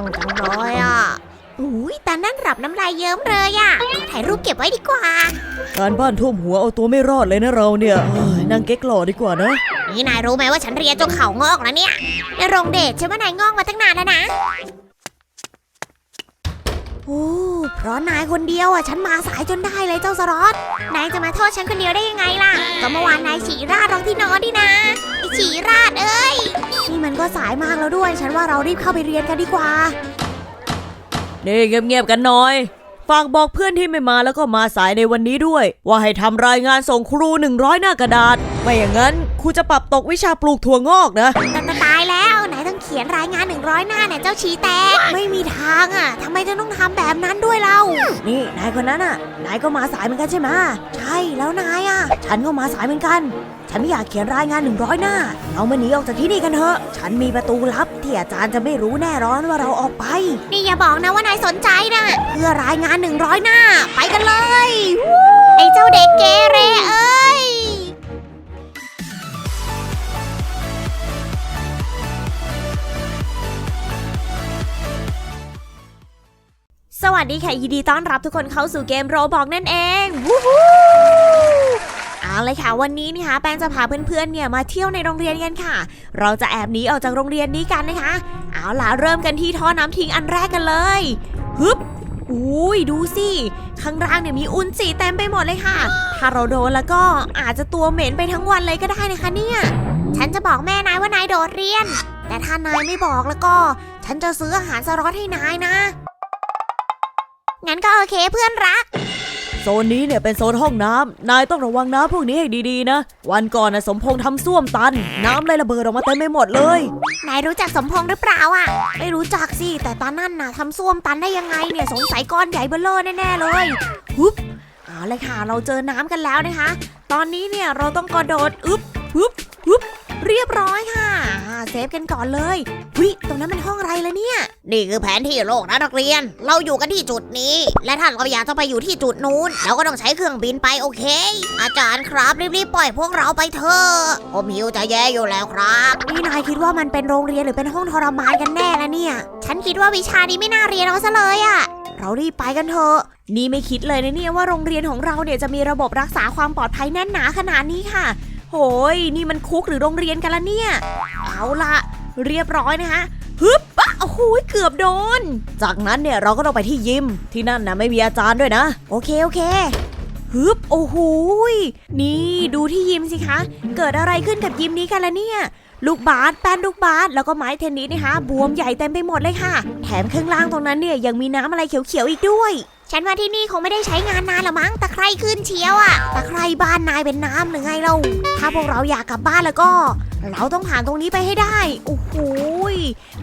วงจังเลยอะอุ้ยตานั่นหลับน้ำลายเยิ้มเลยอะขอถ่ายรูปเก็บไว้ดีกว่า การบ้านท่วมหัวเอาตัวไม่รอดเลยนะเราเนี่ยเอ้ยนั่งเก๊กหล่อดีกว่านะ นี่นายรู้ไหมว่าฉันเรียนจนเข่างอกแล้วเนี่ยในโรงเดทฉันว่านายงอกมาตั้งนานแล้วนะ โอ้เพราะนายคนเดียวอะฉันมาสายจนได้เลยเจ้าสรอตนายจะมาโทษฉันคนเดียวได้ยังไงล่ะ ก็เมื่อวานนายฉี่ราดรองที่นอนดินะไอฉี่ราดเอ้ย นี่มันก็สายมากแล้วด้วย ฉันว่าเรารีบเข้าไปเรียนกันดีกว่า นี่เงียบๆกันหน่อย ฝากบอกเพื่อนที่ไม่มาแล้วก็มาสายในวันนี้ด้วย ว่าให้ทำรายงานส่งครู 100 หน้ากระดาษ ไม่อย่างนั้นครูจะปรับตกวิชาปลูกถั่วงอกนะ แต่ตายแล้วไหนต้องเขียนรายงาน 100 หน้าเนี่ยเจ้าชีแตกไม่มีทางอะท แบบนั้นด้วยเรา นี่นายคนนั้นน่ะ นายก็มาสายเหมือนกันใช่ไหมใช่แล้วนายอะ ฉันก็มาสายเหมือนกัน ฉันไม่อยากเขียนรายงาน100หน้า เรามาหนีออกจากที่นี่กันเถอะ ฉันมีประตูลับที่อาจารย์จะไม่รู้แน่ร้อนว่าเราออกไป นี่อย่าบอกนะว่านายสนใจนะเพื่อรายงาน100หน้า ไปกันเลย ไอ้เจ้าเด็กเกเรเอ้ย วัสดีค่ะยินดีต้อนรับทุกคนเข้าสู่เกมโรบอกนั่นเองวู้ฮู้เอาเลยค่ะวันนี้นะคะแป้งจะพาเพื่อนๆเนี่ยมาเที่ยวในโรงเรียนกันค่ะ เราจะแอบหนีออกจากโรงเรียนนี้กันนะคะ เอาล่ะเริ่มกันที่ท่อน้ำทิ้งอันแรกกันเลยฮึบอุ้ยดูสิข้างล่างเนี่ยมีอุจจีเต็มไปหมดเลยค่ะ ถ้าเราโดนแล้วก็อาจจะตัวเหม็นไปทั้งวันเลยก็ได้นะคะเนี่ยฉันจะบอกแม่นายว่านายโดดเรียน แต่ถ้านายไม่บอกแล้วก็ ฉันจะซื้ออาหารสล็อตให้นายนะ งั้นก็โอเคเพื่อนรัก โซนนี้เนี่ยเป็นโซนห้องน้ำนายต้องระวังน้ำพวกนี้ให้ดีๆนะ วันก่อนนะสมพงษ์ทำส้วมตัน น้ำเลยระเบิดออกมาเต็มไปหมดเลย นายรู้จักสมพงษ์หรือเปล่าอะ ไม่รู้จักสิ แต่ตานั่นน่ะทำส้วมตันได้ยังไงเนี่ยสงสัยก้อนใหญ่เบ้อเลอแน่ๆเลยฮึบเอาเลยค่ะ เราเจอน้ำกันแล้วนะคะ ตอนนี้เนี่ยเราต้องกระโดดอึบฮึบฮึบ เรียบร้อยค่ะอ่าเซฟกันก่อนเลยวิตรงนั้นมันห้องอะไรละเนี่ย นี่คือแผนที่โลกนะนักเรียน เราอยู่กันที่จุดนี้ และถ้าเราอยากจะไปอยู่ที่จุดนู้นเราก็ต้องใช้เครื่องบินไปโอเค อาจารย์ครับรีบๆปล่อยพวกเราไปเถอะผมหิวจะแย่อยู่แล้วครับนี่นายคิดว่ามันเป็นโรงเรียนหรือเป็นห้องทรมานกันแน่ละเนี่ย ฉันคิดว่าวิชานี้ไม่น่าเรียนเอาซะเลยอะเรารีบไปกันเถอะนี่ไม่คิดเลยนะเนี่ยว่าโรงเรียนของเราเนี่ยจะมีระบบรักษาความปลอดภัยแน่นหนาขนาดนี้ค่ะ โหยนี่มันคุกหรือโรงเรียนกันละเนี่ย เอาละเรียบร้อยนะคะฮึบอะโอ้โหเกือบโดน จากนั้นเนี่ยเราก็ต้องไปที่ยิม ที่นั่นนะไม่มีอาจารย์ด้วยนะ โอเคโอเคฮึบโอ้โหยนี่ดูที่ยิมสิคะ เกิดอะไรขึ้นกับยิมนี้กันละเนี่ย ลูกบาสแป้นลูกบาสแล้วก็ไม้เทนนิสนะคะบวมใหญ่เต็มไปหมดเลยค่ะ แถมข้างล่างตรงนั้นเนี่ยยังมีน้ำอะไรเขียวๆอีกด้วย ฉันว่าที่นี่คงไม่ได้ใช้งานนานละมั้งตะไคร่ขึ้นเชียวอะตะไคร่บ้านนายเป็นน้ำหรือไงเรา ถ้าพวกเราอยากกลับบ้านแล้วก็ เราต้องผ่านตรงนี้ไปให้ได้ โอ้โหย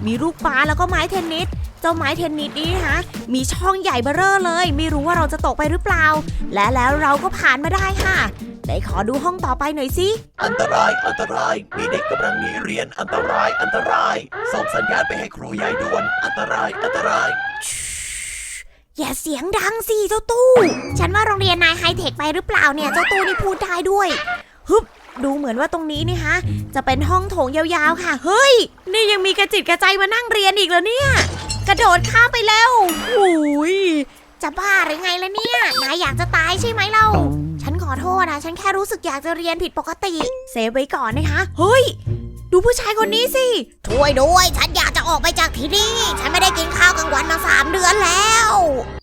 มีลูกบาแล้วก็ไม้เทนนิสเจ้าไม้เทนนิสนี้นะคะมีช่องใหญ่เบ้อเร่อเลย ไม่รู้ว่าเราจะตกไปหรือเปล่า และแล้วเราก็ผ่านมาได้ค่ะไหนขอดูห้องต่อไปหน่อยสิ อันตราย อันตราย มีเด็กกำลังหนีเรียน อันตราย อันตราย ส่งสัญญาณไปให้ครูใหญ่ด่วน อันตราย อันตราย อย่าเสียงดังสิเจ้าตู้ ฉันว่าโรงเรียนนายไฮเทคไปหรือเปล่าเนี่ยเจ้าตู้นี่พูดได้ด้วยฮึบดูเหมือนว่าตรงนี้นี่ฮะ จะเป็นห้องโถงยาวๆค่ะ เฮ้ย นี่ยังมีกระจิตกระใจมานั่งเรียนอีกแล้วเนี่ย กระโดดข้ามไปแล้วหูยจะบ้าหรือไงล่ะเนี่ยนายอยากจะตายใช่ไหมเรา ฉันขอโทษนะฉันแค่รู้สึกอยากจะเรียนผิดปกติ เซฟไว้ก่อนนะคะ เฮ้ย ดูผู้ชายคนนี้สิ ช่วยด้วย ฉันอยากจะ ออกไปจากที่นี่ ฉันไม่ได้กินข้าวกลางวันมาสามเดือนแล้ว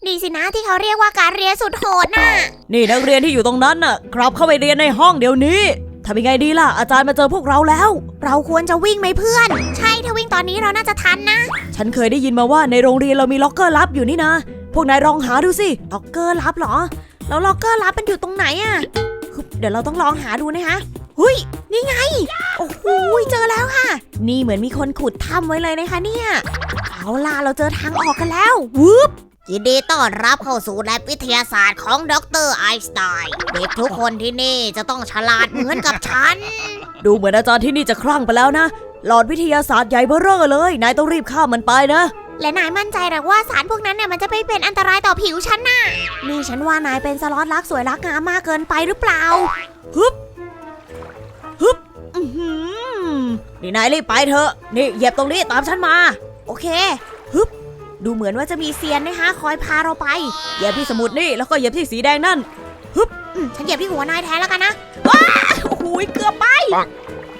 นี่สินะที่เขาเรียกว่าการเรียนสุดโหดน่ะ นี่นักเรียนที่อยู่ตรงนั้นน่ะครับเข้าไปเรียนในห้องเดี๋ยวนี้ทำยังไงดีล่ะ อาจารย์มาเจอพวกเราแล้ว เราควรจะวิ่งไหมเพื่อน ใช่ถ้าวิ่งตอนนี้เราน่าจะทันนะ ฉันเคยได้ยินมาว่าในโรงเรียนเรามีล็อกเกอร์ลับอยู่นี่นะ พวกนายลองหาดูสิล็อกเกอร์ลับเหรอ แล้วล็อกเกอร์ลับมันอยู่ตรงไหนอะฮึบเดี๋ยวเราต้องลองหาดูนะคะ หุยนี่ไง โอ้โหเจอแล้วค่ะ นี่เหมือนมีคนขุดถ้ำไว้เลยนะคะเนี่ย เอาล่ะเราเจอทางออกกันแล้ววืบยินดีต้อนรับเข้าสู่แลบวิทยาศาสตร์ของดรไอน์สไตน์เด็กทุกคนที่นี่จะต้องฉลาดเหมือนกับฉัน ดูเหมือนอาจารย์ที่นี่จะคลั่งไปแล้วนะ หลอดวิทยาศาสตร์ใหญ่เบ้อเร่อเลย นายต้องรีบข้ามมันไปนะ และนายมั่นใจหรือว่าสารพวกนั้นเนี่ยมันจะไม่เป็นอันตรายต่อผิวฉันน่ะ นี่ฉันว่านายเป็นสล็อตรักสวยรักงามมากเกินไปหรือเปล่าฮึบ ฮึบอือหือนี่นายรีบไปเถอะ นี่เหยียบตรงนี้ตามฉันมา โอเค ฮึบ ดูเหมือนว่าจะมีเซียนนะคะ คอยพาเราไป เหยียบที่สมุดนี่ แล้วก็เหยียบที่สีแดงนั่นอืมฉันเหยียบที่หัวนายแทนแล้วกันนะว้าโอ้โหเกือบไป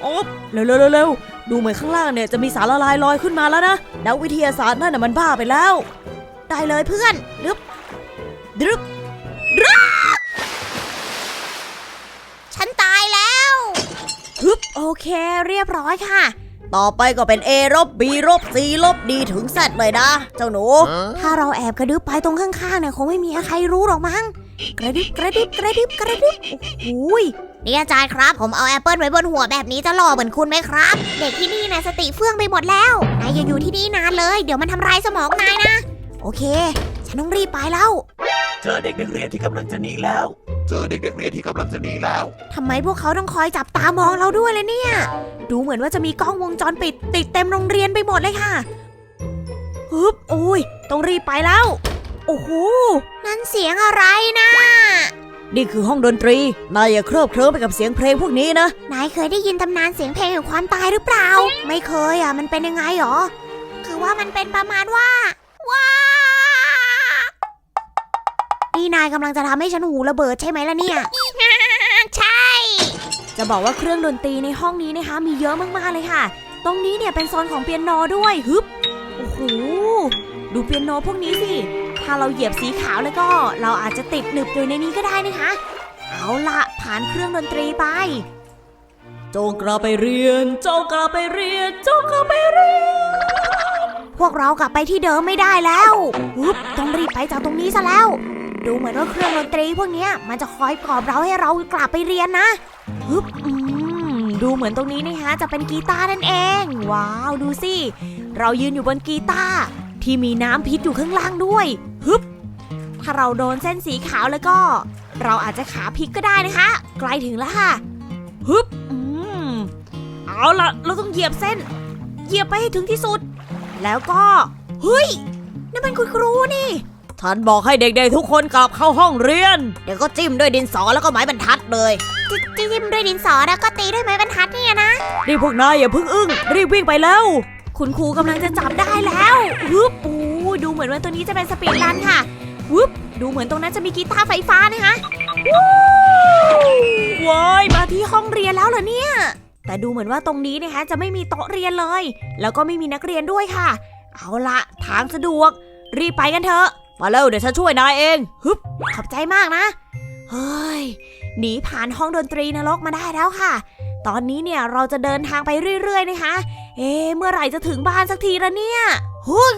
โอ๊บเร็วเร็วเร็วเร็วดูเหมือนข้างล่างเนี่ยจะมีสารละลายลอยขึ้นมาแล้วนะ นักวิทยาศาสตร์นั่นน่ะมันบ้าไปแล้ว ได้เลยเพื่อน ดึบดรึบฉันตายแล้ว ฮึบ โอ เคเรียบร้อยค่ะ ต่อไปก็เป็น A ลบ B ลบ C ลบ D ถึง Z เลยนะ เจ้าหนู ถ้าเราแอบกระดึบไปตรงข้างๆเนี่ยคงไม่มีใครรู้หรอกมั้ง กระดึบกระดึบกระดึบกระดึบโอ้โหยนี่อาจารย์ครับ ผมเอาแอปเปิลไว้บนหัวแบบนี้จะหล่อเหมือนคุณไหมครับ เด็กที่นี่เนี่ยสติเฟื่องไปหมดแล้ว นายอย่าอยู่ที่นี่นานเลย เดี๋ยวมันทำลายสมองนายนะ โอเค ฉันต้องรีบไปแล้ว เจอเด็กนักเรียนที่กำลังจะหนีแล้ว เจอเด็กนักเรียนที่กำลังจะหนีแล้ว ทำไมพวกเขาต้องคอยจับตามองเราด้วยเลยเนี่ย ดูเหมือนว่าจะมีกล้องวงจรปิด ติดเต็มโรงเรียนไปหมดเลยค่ะฮึบโอ้ยต้องรีบไปแล้ว โอ้โห นั่นเสียงอะไรนะ นี่คือห้องดนตรี นายอย่าเคลิบเคลิ้มไปกับเสียงเพลงพวกนี้นะ นายเคยได้ยินตำนานเสียงเพลงแห่งความตายหรือเปล่า ไม่เคยอะ มันเป็นยังไงหรอ คือว่ามันเป็นประมาณว่า ว้า นี่นายกำลังจะทำให้ฉันหูระเบิดใช่ไหมล่ะเนี่ย ใช่ จะบอกว่าเครื่องดนตรีในห้องนี้นะคะ มีเยอะมากๆเลยค่ะ ตรงนี้เนี่ยเป็นโซนของเปียโนด้วยฮึบโอ้โหดูเปียโนพวกนี้สิ ถ้าเราเหยียบสีขาวแล้วก็ เราอาจจะติดหนึบอยู่ในนี้ก็ได้นะคะ เอาละผ่านเครื่องดนตรีไป จงกลับไปเรียน จงกลับไปเรียน จงกลับไปเรียน พวกเรากลับไปที่เดิมไม่ได้แล้วฮึบต้องรีบไปจากตรงนี้ซะแล้ว ดูเหมือนว่าเครื่องดนตรีพวกนี้มันจะคอยปลอบเราให้เรากลับไปเรียนนะฮึบอืมดูเหมือนตรงนี้นะคะจะเป็นกีตาร์นั่นเอง ว้าวดูสิ เรายืนอยู่บนกีตาร์ที่มีน้ำพิษอยู่ข้างล่างด้วยฮึบถ้าเราโดนเส้นสีขาวแล้วก็ เราอาจจะขาพิกก็ได้นะคะใกล้ถึงแล้วค่ะฮึบอืมเอาละเราต้องเหยียบเส้น เหยียบไปให้ถึงที่สุด แล้วก็เฮ้ยนั่นเป็นคุณครูนี่ ฉันบอกให้เด็กๆทุกคนกลับเข้าห้องเรียน เดี๋ยวก็จิ้มด้วยดินสอแล้วก็ไม้บรรทัดเลยจิจิ้มด้วยดินสอแล้วก็ตีด้วยไม้บรรทัดเนี่ยนะ นี่พวกนายอย่าเพิ่งอึ้งรีบวิ่งไปแล้ว คุณครูกำลังจะจับได้แล้ววึบโอ้ดูเหมือนว่าตัวนี้จะเป็นสปีดรันค่ะวึบดูเหมือนตรงนั้นจะมีกีตาร์ไฟฟ้านะคะวู้ว้ายมาที่ห้องเรียนแล้วเหรอเนี่ย แต่ดูเหมือนว่าตรงนี้นะคะจะไม่มีโต๊ะเรียนเลย แล้วก็ไม่มีนักเรียนด้วยค่ะ เอาละทางสะดวก รีบไปกันเถอะ มาเร็วเดี๋ยวฉันช่วยนายเองฮึบขอบใจมากนะ เฮ้ย หนีผ่านห้องดนตรีนรกมาได้แล้วค่ะ ตอนนี้เนี่ยเราจะเดินทางไปเรื่อยๆนะคะ เอ๊เมื่อไหร่จะถึงบ้านสักทีละเนี่ยเฮ้ย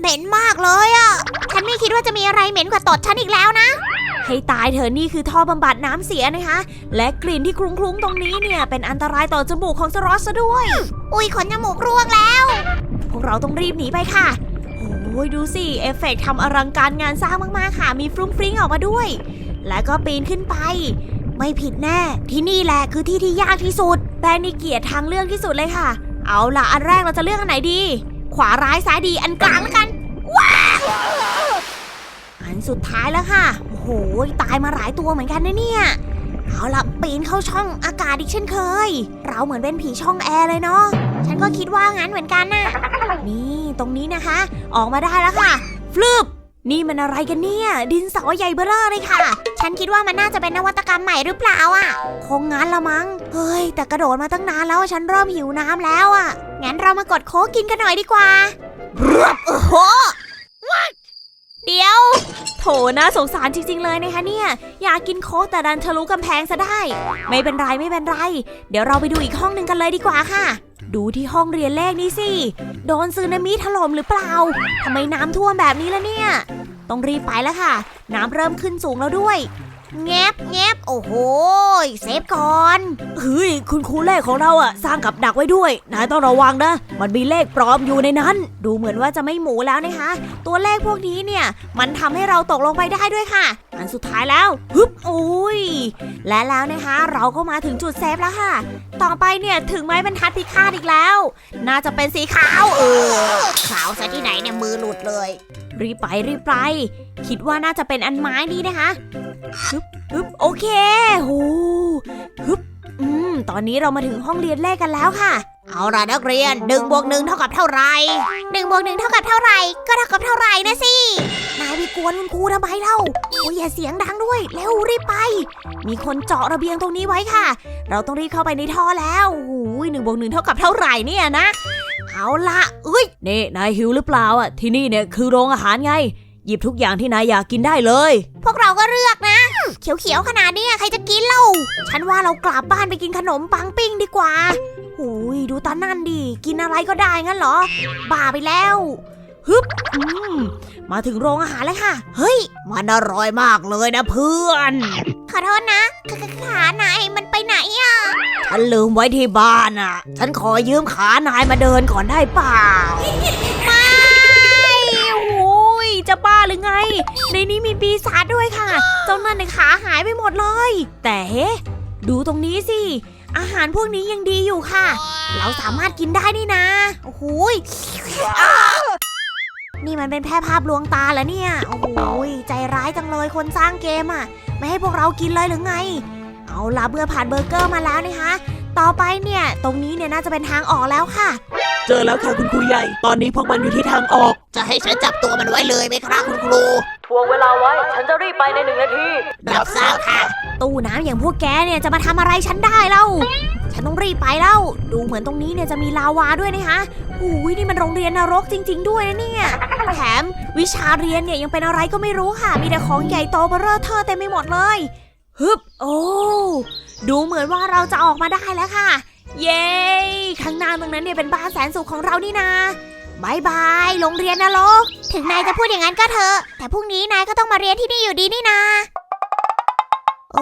เหม็นมากเลยอะ่ะ ฉันไม่คิดว่าจะมีอะไรเหม็นกว่าตดฉันอีกแล้วนะ ให้ตายเถอะนี่คือท่อบำบัดน้ำเสียนะคะ และกลิ่นที่คลุ้งๆตรงนี้เนี่ยเป็นอันตรายต่อจมูกของสรอสซะด้วย อุ้ยขนจมูกร่วงแล้ว พวกเราต้องรีบหนีไปค่ะ โอ้ยดูสิเอฟเฟกต์ทำอลังการงานสร้างมากๆค่ะ มีฟรุ้งฟริ้งออกมาด้วย แล้วก็ปีนขึ้นไป ไม่ผิดแน่ ที่นี่แหละคือที่ที่ยากที่สุดแป้งนี่เกลียดทางเลือกที่สุดเลยค่ะ เอาล่ะอันแรกเราจะเลือกอันไหนดี ขวาร้ายซ้ายดีอันกลางแล้วกันว้าอันสุดท้ายแล้วค่ะโอ้โหตายมาหลายตัวเหมือนกันนะเนี่ย เอาล่ะปีนเข้าช่องอากาศอีกเช่นเคย เราเหมือนเป็นผีช่องแอร์เลยเนาะ ฉันก็คิดว่างั้นเหมือนกันน่ะนี่ตรงนี้นะคะ ออกมาได้แล้วค่ะฟลืบนี่มันอะไรกันเนี่ย ดินสอใหญ่เบ้อเลยค่ะ ฉันคิดว่ามันน่าจะเป็นนวัตกรรมใหม่หรือเปล่าอะ คงงั้นละมั้ง เฮ้ย แต่กระโดดมาตั้งนานแล้วฉันเริ่มหิวน้ำแล้วอะ งั้นเรามากดโค้กกินกันหน่อยดีกว่ารึบโอ้โห เดี๋ยว โถนะสงสารจริง ๆ เลยนะคะเนี่ย อยากกินโค้กแต่ดันทะลุกำแพงซะได้ ไม่เป็นไรไม่เป็นไร เดี๋ยวเราไปดูอีกห้องหนึ่งกันเลยดีกว่าค่ะ ดูที่ห้องเรียนเลขนี้สิ โดนซึนามิถล่มหรือเปล่าทำไมน้ำท่วมแบบนี้ล่ะเนี่ย ต้องรีบไปแล้วค่ะ น้ำเริ่มขึ้นสูงแล้วด้วย แงบแงบโอ้โหเซฟก่อนเฮ้ยคุณครูเลขของเราอะสร้างกับดักไว้ด้วยนายต้องระวังนะ มันมีเลขปลอมอยู่ในนั้น ดูเหมือนว่าจะไม่หมูแล้วนะคะ ตัวเลขพวกนี้เนี่ย มันทำให้เราตกลงไปได้ด้วยค่ะ อันสุดท้ายแล้วฮึบโอ้ยและแล้วนะคะ เราก็มาถึงจุดเซฟแล้วค่ะ ต่อไปเนี่ยถึงไม้บรรทัดพิฆาตอีกแล้ว น่าจะเป็นสีขาวเออขาวซะที่ไหนเนี่ยมือหลุดเลย รีบไปรีบไป คิดว่าน่าจะเป็นอันไม้นี้นะคะฮึบฮึบโอเคโหฮึบอืม ตอนนี้เรามาถึงห้องเรียนเลขกันแล้วค่ะ เอาล่ะนักเรียนหนึ่งบวกหนึ่งเท่ากับเท่าไหร่หนึ่งบวกหนึ่งเท่ากับเท่าไหร่ ก็เท่ากับเท่าไหร่นะสิ นายไปกวนคุณครูทำไมเล่าโอ้ยอย่าเสียงดังด้วย เร็วรีบไป มีคนเจาะระเบียงตรงนี้ไว้ค่ะ เราต้องรีบเข้าไปในท่อแล้วโอ้ยหนึ่งบวกหนึ่งเท่ากับเท่าไหร่เนี่ยนะ เอาละเอ้ยนี่นายหิวหรือเปล่าอะที่นี่เนี่ยคือโรงอาหารไง หยิบทุกอย่างที่นายอยากกินได้เลย พวกเราก็เลือกนะ เขียวๆขนาดนี้ใครจะกินเล่าฉันว่าเรากลับบ้านไปกินขนมปังปิ้งดีกว่าหูยดูตานั่นดิกินอะไรก็ได้งั้นเหรอ บ้าไปแล้ว ฮึบอืมมาถึงโรงอาหารเลยค่ะ เฮ้ย มันอร่อยมากเลยนะเพื่อน ขอโทษนะขขขานายมันไปไหนอะ ฉันลืมไว้ที่บ้านอะ ฉันขอยืมขานายมาเดินก่อนได้เปล่า ไม่โอ้ยจะบ้าหรือไง ในนี้มีปีศาจด้วยค่ะ เจ้านั่นในขาหายไปหมดเลย แต่เฮ้ดูตรงนี้สิ อาหารพวกนี้ยังดีอยู่ค่ะ เราสามารถกินได้นี่นะ โอ้โหยอ้า นี่มันเป็นแพร่ภาพลวงตาแล้วเนี่ย โอ้โหยใจร้ายจังเลยคนสร้างเกมอะ ไม่ให้พวกเรากินเลยหรือไง เอาล่ะเมื่อผ่านเบอร์เกอร์มาแล้วนะคะ ต่อไปเนี่ย ตรงนี้เนี่ยน่าจะเป็นทางออกแล้วค่ะ เจอแล้วค่ะคุณครูใหญ่ ตอนนี้พวกมันอยู่ที่ทางออก จะให้ฉันจับตัวมันไว้เลยไหมครับคุณครูทวงเวลาไว้ ฉันจะรีบไปในหนึ่งนาทีรับทราบค่ะ ตู้น้ำอย่างพวกแกเนี่ยจะมาทำอะไรฉันได้เล่า ฉันต้องรีบไปแล้ว ดูเหมือนตรงนี้เนี่ยจะมีลาวาด้วยนะคะอุ้ยนี่มันโรงเรียนนรกจริง ๆ ด้วยนะเนี่ย แถมวิชาเรียนเนี่ยยังเป็นอะไรก็ไม่รู้ค่ะ มีแต่ของใหญ่โตเบ้อเร่อเธอเต็มไปหมดเลย ฮึบ โอ้ ดูเหมือนว่าเราจะออกมาได้แล้วค่ะ เย้ข้างหน้าตรงนั้นเนี่ยเป็นบ้านแสนสุขของเรานี่นาบายบาย โรงเรียนนรก ถึงนายจะพูดอย่างนั้นก็เถอะ แต่พรุ่งนี้นายก็ต้องมาเรียนที่นี่อยู่ดีนี่นา เอ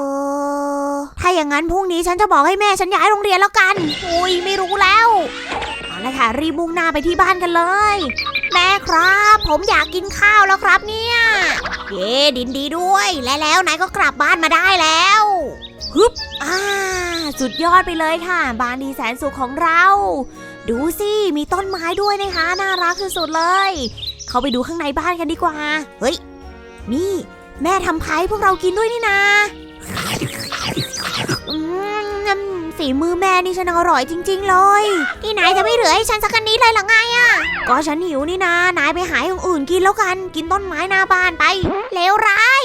อ ถ้าอย่างนั้นพรุ่งนี้ฉันจะบอกให้แม่ฉันย้ายโรงเรียนแล้วกัน อุ้ยไม่รู้แล้วเอาละค่ะรีบมุ่งหน้าไปที่บ้านกันเลย แม่ครับ ผมอยากกินข้าวแล้วครับเนี่ย เย้ดินดีด้วย และแล้วนายก็กลับบ้านมาได้แล้วฮึบอ่าสุดยอดไปเลยค่ะ บ้านดีแสนสุขของเรา ดูสิ มีต้นไม้ด้วยนะคะ น่ารักสุดๆเลย เข้าไปดูข้างในบ้านกันดีกว่า เฮ้ย นี่ แม่ทำพายพวกเรากินด้วยนี่นา อืมฝีมือแม่นี่ฉันอร่อยจริง ๆ เลย ที่ไหนจะไม่เหลือให้ฉันสักนิดเลยเหรอไงอะก็ฉันหิวนี่นะ นายไปหาอย่างอื่นกินแล้วกัน กินต้นไม้หน้าบ้านไป เลวร้าย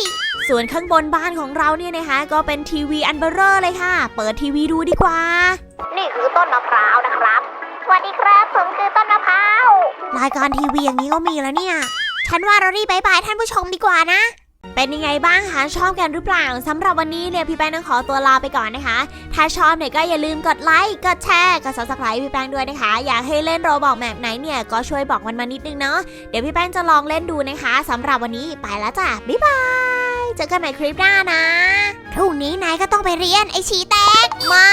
ส่วนข้างบนบ้านของเราเนี่ยนะคะ ก็เป็นทีวีอันเบอร์เรอร์เลยค่ะ เปิดทีวีดูดีกว่า นี่คือต้นมะพร้าวนะครับ สวัสดีครับ ผมคือต้นมะพร้าว รายการทีวีอย่างนี้ก็มีแล้วเนี่ย ฉันว่าเรารีบไปบายท่านผู้ชมดีกว่านะ เป็นยังไงบ้างคะชอบกันหรือเปล่าสำหรับวันนี้เนี่ยพี่แป้งต้องขอตัวลาไปก่อนนะคะ ถ้าชอบเนี่ยก็อย่าลืมกดไลค์กดแชร์กด subscribe พี่แป้งด้วยนะคะ อยากให้เล่นโรบอกแบบไหนเนี่ยก็ช่วยบอกมันมานิดนึงเนาะเดี๋ยวพี่แป้งจะลองเล่นดูนะคะสำหรับวันนี้ไปแล้วจ้ะบ๊ายบายเจอกันใหม่คลิปหน้านะพรุ่งนี้นายก็ต้องไปเรียนไอชีแตกม่